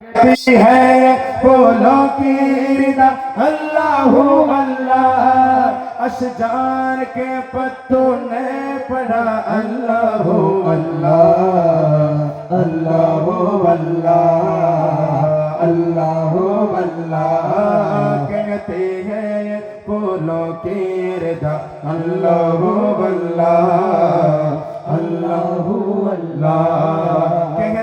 ہے بولو کی ردا اللہ اللہ اشجار کے پتوں نے پڑھا اللہ ہو اللہ اللہ اللہ اللہ اللہ کہتے ہیں بولو کی ردا اللہ ہو اللہ اللہ اللہ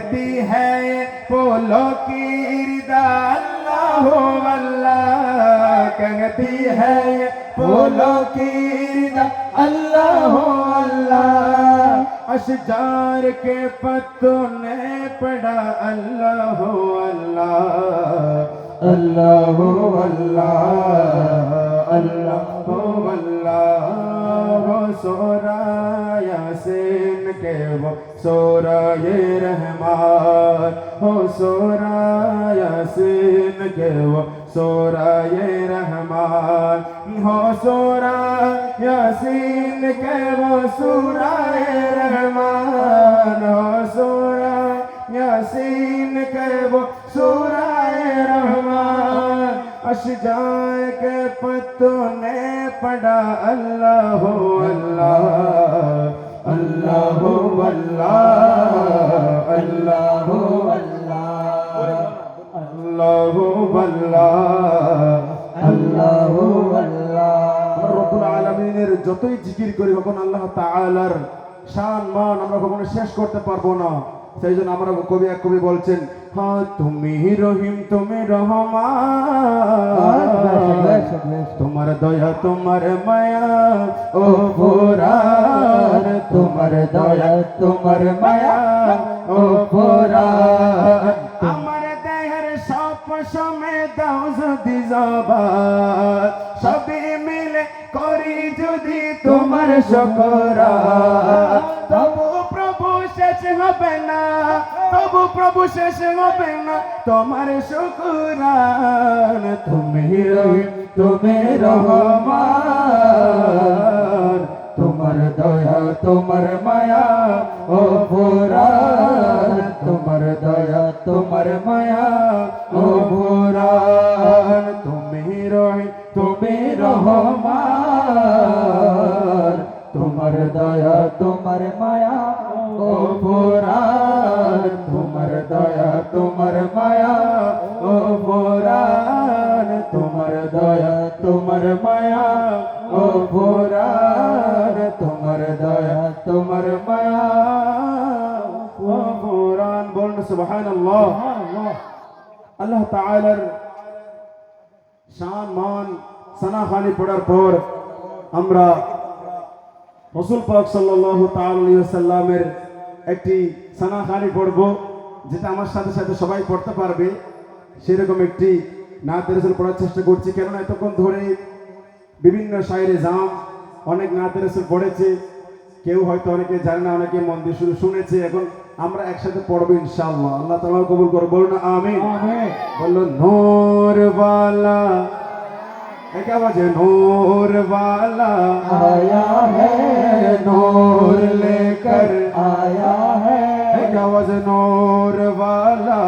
کہتی ہے پولو کی اردا اللہ واللہ، کہتی ہے پولو کی اردا اللہ واللہ۔ اشجار کے پتوں نے پڑا اللہ واللہ، اللہ اللہ اللہ واللہ۔ وہ سورا یاسین کے وہ سورا یہ رحمان ہو سورا یاسین کے وہ سورا یہ رحمان۔ ہو سورا یاسین کے وہ سورا یہ رحمان۔ ہو سورا یاسین کے وہ سورا یہ رحمان۔ اشجائے کے پتوں نے پڑا اللہ ہو اللہ۔ আল্লাহ আল্লাহ আল্লাহ আল্লাহ আল্লাহ রব্বুল আলমিনের যতই জিকির করি কখন আল্লাহ তালার শান, মান আমরা কখনো শেষ করতে পারব না। সেই জন্য আমরা কবি এক কবি বলছেন হ্যাঁ তুমি রহিম তুমি রহমান। তোমার দয়া তোমার মায়া ও পুরার তোমার দয়া তোমার মায়া ও পুরার আমার দেহের সব সময় দাও যদি জবান। সবে মিলে করি যদি তোমার শকরা হবে না তবু প্রভু শেষ হবে না তোমার শুকুরান, তুমি তুমি রহমান। তোমার দয়া, তোমার মায়া, ও পুরান তোমার দয়া, তোমার মায়া, ও পুরান তুমি রহিম তুমি রহমান। তোমার দয়া, তোমার মায়া পুরান তোমার দয়া, তোমার মায়া। ও পুরান তোমার দয়া, তোমার মায়া। ও পুরান তোমার দয়া, তোমার মায়া। ও পুরান বলুন, সুবহানাল্লাহ। আল্লাহ তাআলার শান, মান সানা খানি পড়ার পর আমরা রসুল পাক সাল্লাহ তাল্লামের একটি সানা খানি পড়ব যেটা আমার সাথে সাথে সবাই পড়তে পারবে। সেরকম একটি নাতে রসুল পড়ার চেষ্টা করছি কেননা এতক্ষণ ধরে বিভিন্ন শায়ের জাম অনেক নাতে রসুল পড়েছে। কেউ হয়তো অনেকে জানে না অনেকে মন দিয়ে শুধু শুনেছে। এখন আমরা একসাথে পড়ব ইনশাআল্লাহ। আল্লাহ তালা কবুল করো বলুন আমি বলল নোরওয়ালা क्या वजह नूर वाला आया है नूर लेकर। आया है। क्या वजह नूर वाला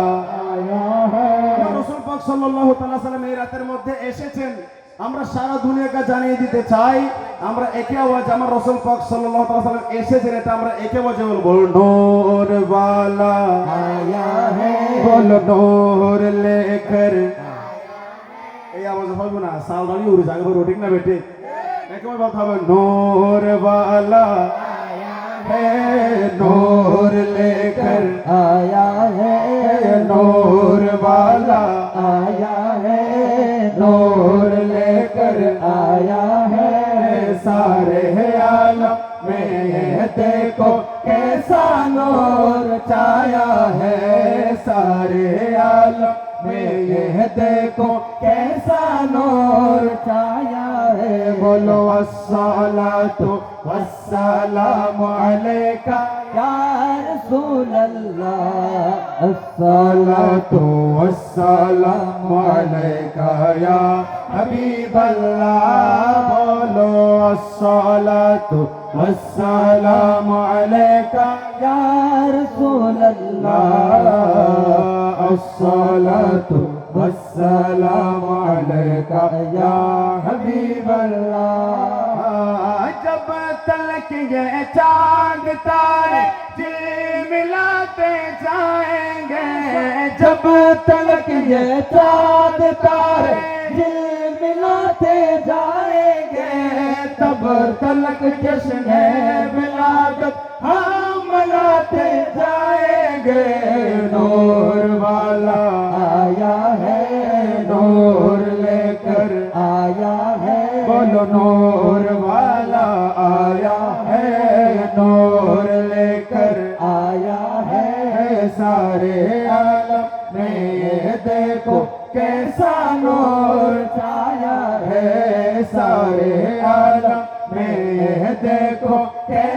आया है। এই রাতের মধ্যে এসেছেন। আমরা সারা দুনিয়াকে জানিয়ে দিতে চাই। আমরা একে আওয়াজ আমার রসুল পাক সাল্লাল্লাহু তাআলা সাল্লাম এসেছেন এটা আমরা একে আওয়াজে বলব। নূর वाला आया है बोल এই আওয়াজ হইব না সাউদালি উড়ে যাবে রোটিং না বেটে। একবার কথা হবে، নোর বালা ہے نور لے کر آیا ہے نور والا آیا ہے نور لے کر آیا ہے سارے عالم میں دیکھو کیسا نور چایا ہے देखो कैसा नूर छाया है बोलो अस्सलातु वस्सलामु अलैका या रसूल अल्लाह अस्सलातु वस्सलामु अलैका या हबीब अल्लाह बोलो अस्सलातु वस्सलामु अलैका या रसूल अल्लाह الصلاة والسلام عليك يا حبيب اللہ جب تلک یہ چاند تارے دل ملاتے جائیں گے. جب تلک یہ چاند تارے دل ملاتے جائیں گے. تب تلک جشن ہے ملادت ہم ملاتے جائیں کے نور والا آیا ہے، نور لے کر آیا ہے۔ بولو، نور والا آیا ہے، نور لے کر آیا ہے۔ سارے عالم میں یہ دیکھو کیسا نور چھایا ہے۔ سارے عالم میں یہ دیکھو کیسا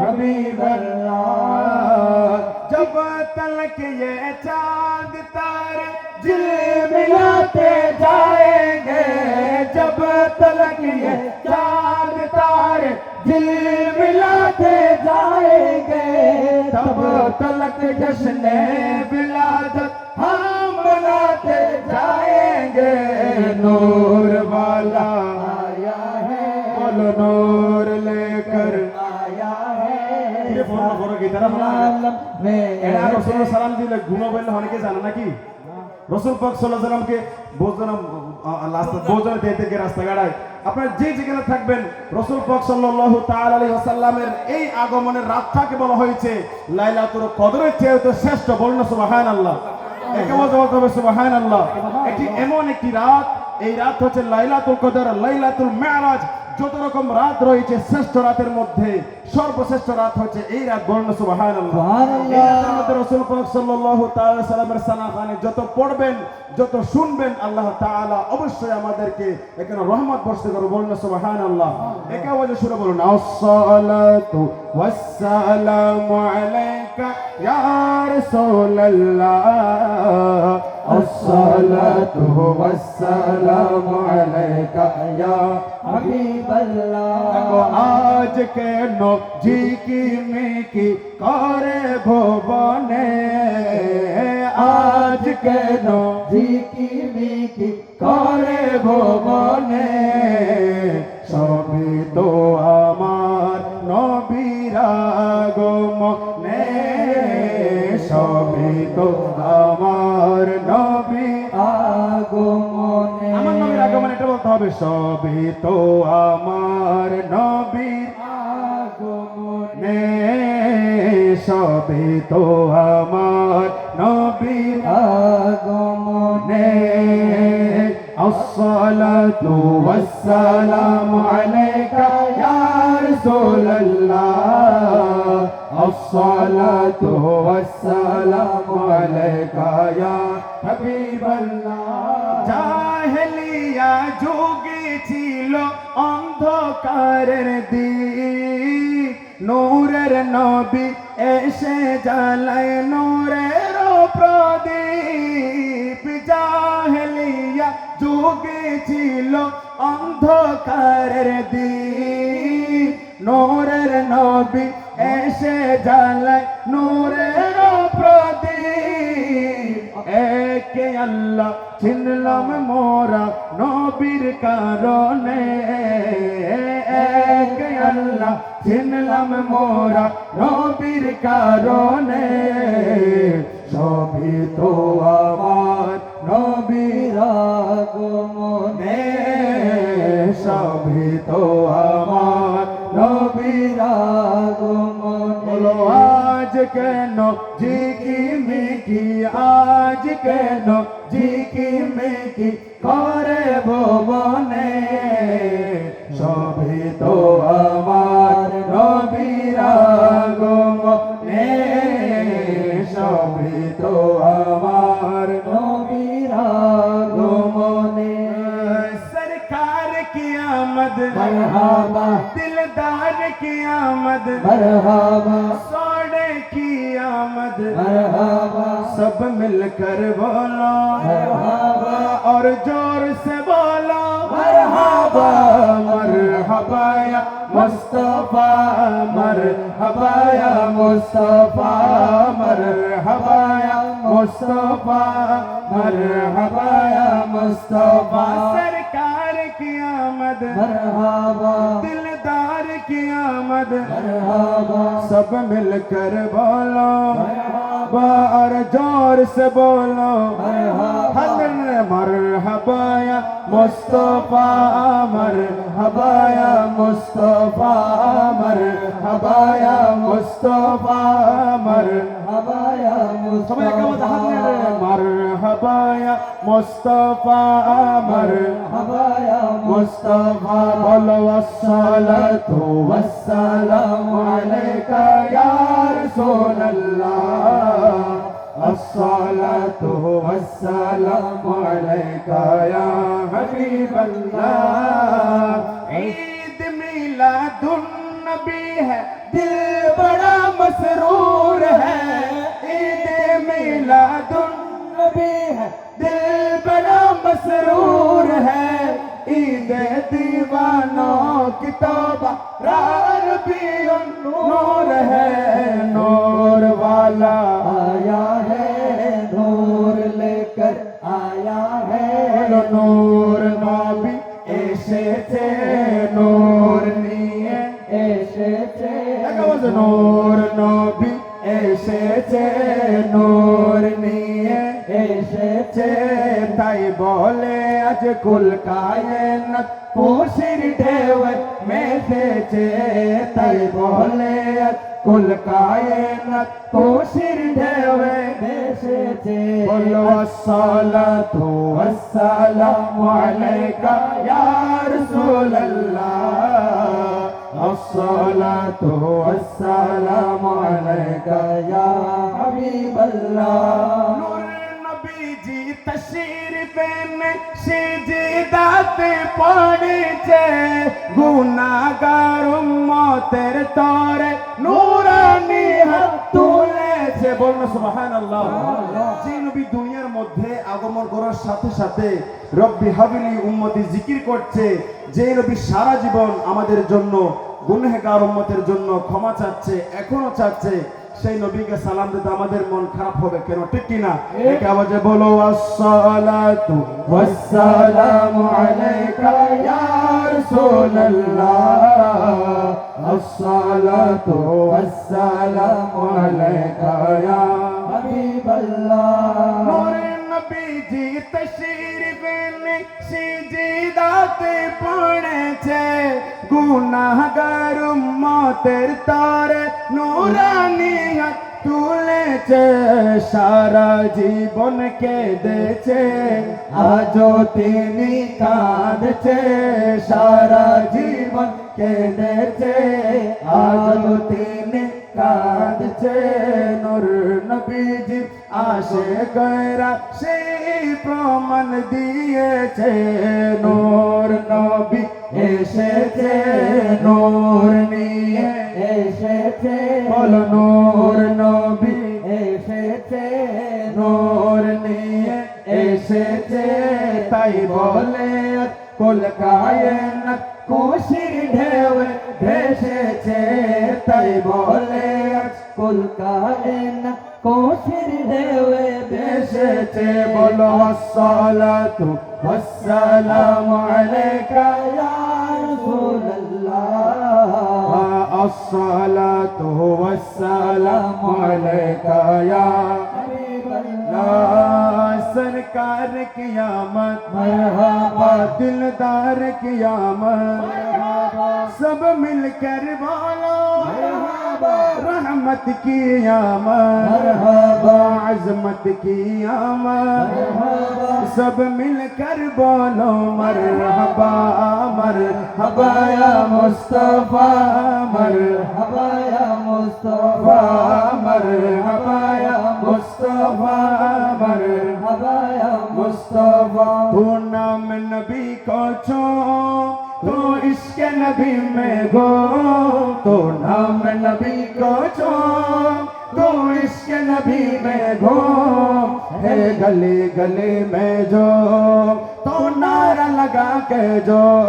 حبیب اللہ، جب تلک یہ چاند تارے جل ملاتے جائیں گے، جب تلک یہ چاند تارے جل ملاتے جائیں گے، تب تلک جشن بلاد এরা রসুল সালাম দিলে ঘুমো বললে অনেকে জানে নাকি? রসুল পাক সাল্লাহ সাল্লামকে ভোজন রাস্তা ভোজন। দিতে রাস্তাঘাটায় আপনার যে যেখানে থাকবেন রসুল পাক সাল্লাহ তাল আলী আসাল্লামের এই আগমনের রাতটাকে বলা হয়েছে লাইলাতুর কদরের চেয়ে তো শ্রেষ্ঠ বর্ণ সুবাহান আল্লাহ একে বলতে বলতে হবে সুবাহান আল্লাহ এটি এমন একটি রাত এই রাত হচ্ছে লাইলাতুল কদর লাইলাতুল মেরাজ। যত রকম রাত রয়েছে শ্রেষ্ঠ রাতের মধ্যে সর্বশ্রেষ্ঠ রাত হচ্ছে এই রাত বর্ণ রসুল পাক সাল্লামের সানাখানে যত পড়বেন যত শুনবেন আল্লাহ তাআলা অবশ্যই আমাদেরকে এখানে রহমত বর্ষিত করো বর্ণ সুবাহান আল্লাহ একা বলে শুরু বলুন আসসালাতু ওয়াসসালামু আলাইকা ইয়া রাসূলুল্লাহ। আসসালাতু ওয়াসসালামু আলাইকা ইয়া হাবিবাল্লাহ। ঝিকি মিকি করে ভুবনে। আজ কেন জিকি মিকি করে ভুবনে? সবই তো আমার নবীরাগমনে সবই তো আমার নবী আগমনে। আমার নবীর আগমন এটা বলতে হবে। সবই তো আমার নবীর হবে তো আমার নবীর আগমনে। আসসালাতু ওয়াসসালামু আলাইকা ইয়া রাসূলুল্লাহ। আসসালাতু ওয়াসসালামু আলাইকা ইয়া হাবিবাল্লাহ। জাহেলিয়া যুগে ছিল অন্ধকারের দিন। নূরের নবী এসে জ্বালায় নূরের প্রদীপ। জাহেলিয়া যুগে ছিল অন্ধকারের দিক নূরের নবী এসে জ্বালায় নূরের প্রদীপ। একে আল্লাহ চিনলাম মোরা নবীর কারণে। একে আল্লাহ চিনলাম মোরা নবীর কারণে সবই তো আমার নবীর আগমনে সবই তো আমার নবীর আগমনে আজ কেন জিকি مرحبا. دلدار کی آمد. مرحبا. سوڑے کی آمد. مرحبا. سب مل کر بولو مرحبا. اور جور سے بولو مرحبا. مرحبا یا مصطفیٰ. مرحبا یا مصطفیٰ. مرحبا یا مصطفیٰ. مرحبا یا مصطفیٰ. आमद मरहबा दिलदार की आमद मरहबा सब मिलकर बोलो बार जोर से बोलो हदर मरहबा या मुस्तफा मरहबा या मुस्तफा मरहबा या मुस्तफा मर हबाया সবাই একমত হাত নিয়ে মারহাবা ইয়া মুস্তাফা মারহাবা ইয়া মুস্তাফা বল ওয়াসসালাতু ওয়াসসালামু আলাইকা ইয়া রাসূলুল্লাহ। الصلاة والسلام عليك يا حبيب الله عيد ميلاد النبي ہے دل مسرور ہے، عید میلاد النبی ہے، دل بڑا مسرور ہے۔ عید دیوانوں کی توبہ رار بھی نور ہے۔ نور والا آیا ہے، نور لے کر آیا ہے۔ نور এসেছে নূর নিয়ে, এসেছে, তাই বলে আজ কুল কায়নাত খুশির ঢেউ মেতেছে তাই বলে আজ কুল কায়নাত খুশির ঢেউ এসেছে বলো, আসসালাতু ওয়াসসালামু আলাইকা ইয়া রাসূলুল্লাহ। الصلاة والسلام عليك يا حبيب الله نور النبي جي تشريف সিজিদাতে পড়েছে গুনাগার মতের তরে নুরানি হাত তুলেছে বলুন সুবহানাল্লাহ যে নবী মধ্যে আগমন করার সাথে সাথে রব্বি হাবিলি উম্মতি জিকির করছে। যে রবি সারা জীবন আমাদের জন্য, গুনহেগার উম্মতের জন্য ক্ষমা চাচ্ছে, এখনও চাচ্ছে, সেই নবীকে সালাম দিতে আমাদের মন খারাপ হবে কেন? ঠিক কিনা এক আওয়াজে বলো, আসসালাতু ওয়াসসালামু আলাইকা ইয়া রাসূলুল্লাহ। আসসালাতু ওয়াসসালামু আলাইকা ইয়া হাবিবাল্লাহ। নবীজি তশরিফ এনে সিজদাতে পড়েছে। গুনাহগার উম্মতের তরে নূরানি হাত তুলেছে। সারা জীবন কেঁদেছে আজও তিনি কাঁদছে। সারা জীবন কেঁদেছে আজও তিনি কাঁদছে নূর নবীজি, আসে গয়রা সেই প্রমাণ দিয়েছে। নূর নবী এসেছে, নূর নিয়ে এসেছে। বল, নূর নবী এসেছে, নূর নিয়ে এসেছে। তাই বলে কুল কায়নাত খুশির ঢেউ ভেসেছে। বলে কলকালে না কোশির দেবে বেশেছে বলো আসসালাতু আসসালামু আলাইকা ইয়া রাসূলুল্লাহ। আসসালাতু ওয়াসসালামু আলাইকা ইয়া হাবিবাল্লাহ। سرکار قیامت مرحبا دلدار قیامت سب مل کر بولو۔ सब मिलकर बोलो मरहबा रहमत कियामत मरहबा अजमत कियामत मरहबा सब मिलकर बोलो मरहबा मरहबा या मुस्तफा मरहबा मरहबा या मुस्तफा मरहबा या मुस्तफा मरहबा मरहबा या मुस्तफा तू नाम नबी को छो تو اس کے نبی میں گو تو نام نبی کو چھو تو اس کے نبی میں گو ہے گلی گلی میں جو، تو نعرہ لگا کے جو۔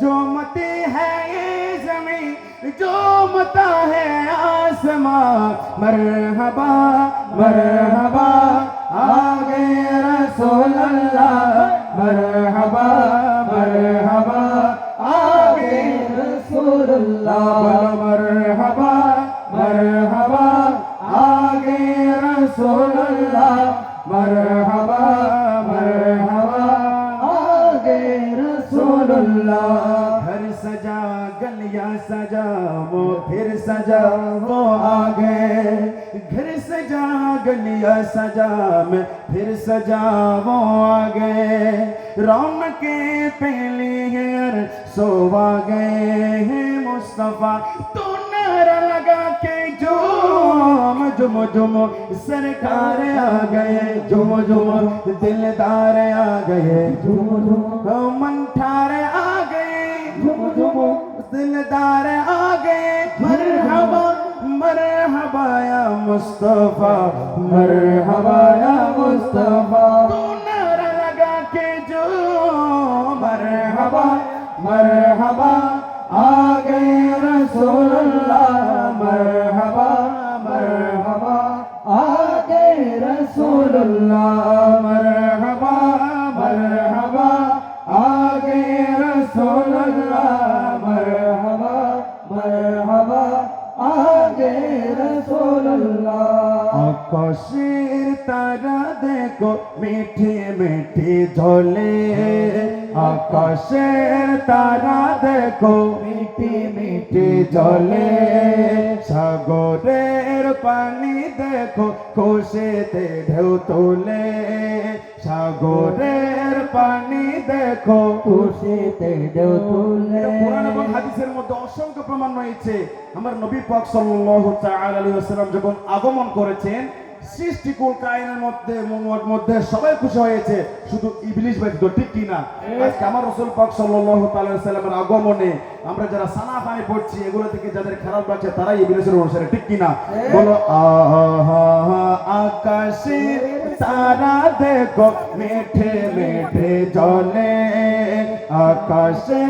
جو متی ہے یہ زمین، جو متا ہے آسمان۔ مرحبا مرحبا، آگے رسول اللہ، مرحبا۔ मरहबा आगे रसूलुल्लाह बोलो मरहबा मरहबा आगे रसूल अल्लाह मरहबा मरहबा आगे रसूलुल्लाह घर सजा गलियां सजा वो फिर सजा वो आगे घर सजा गलियां सजा मैं फिर सजा वो आगे राम के جمو جمو سرکار آگئے جمو جمو دلدار آگئے جمو جمو جم منٹھار آ جمو جم دلدار آگئے مرحبا مرحبا یا مصطفیٰ، مرحبا یا مصطفیٰ۔ مرحبا آگئے رسول اللہ، مرحبا रसूलुल्लाह मरहबा मरहबा आ गए रसूलुल्लाह मरहबा मरहबा आ गए रसूलुल्लाह आकाशीर तारा देखो मीठी मीठी झोले आकाशेर तारा देखो मीठी मीठी झोले তোলে সাগরের পানি দেখো খুশিতে ঢেউ তুলে। কোরআন এবং হাদিসের মধ্যে অসংখ্য প্রমাণ রয়েছে। আমার নবী পাক সাল্লাল্লাহু তাআলা আলাইহি ওয়াসাল্লাম যখন আগমন করেছেন সৃষ্টিকুল কায়নের মধ্যে মধ্যে সবাই খুশি হয়েছে শুধু ইবলিশ ব্যতীত ঠিক কি না? আজকে আমার রাসূল পাক আলাইহি সাল্লামের আগমনে আমরা যারা সানা পানি পড়ছি এগুলো থেকে যাদের খারাপ লাগছে তারাই ইবলিশের অনুসারে ঠিক কি না? বলো আহা আকাশে তারা দেখো মেঠে মেঠে জলে আকাশে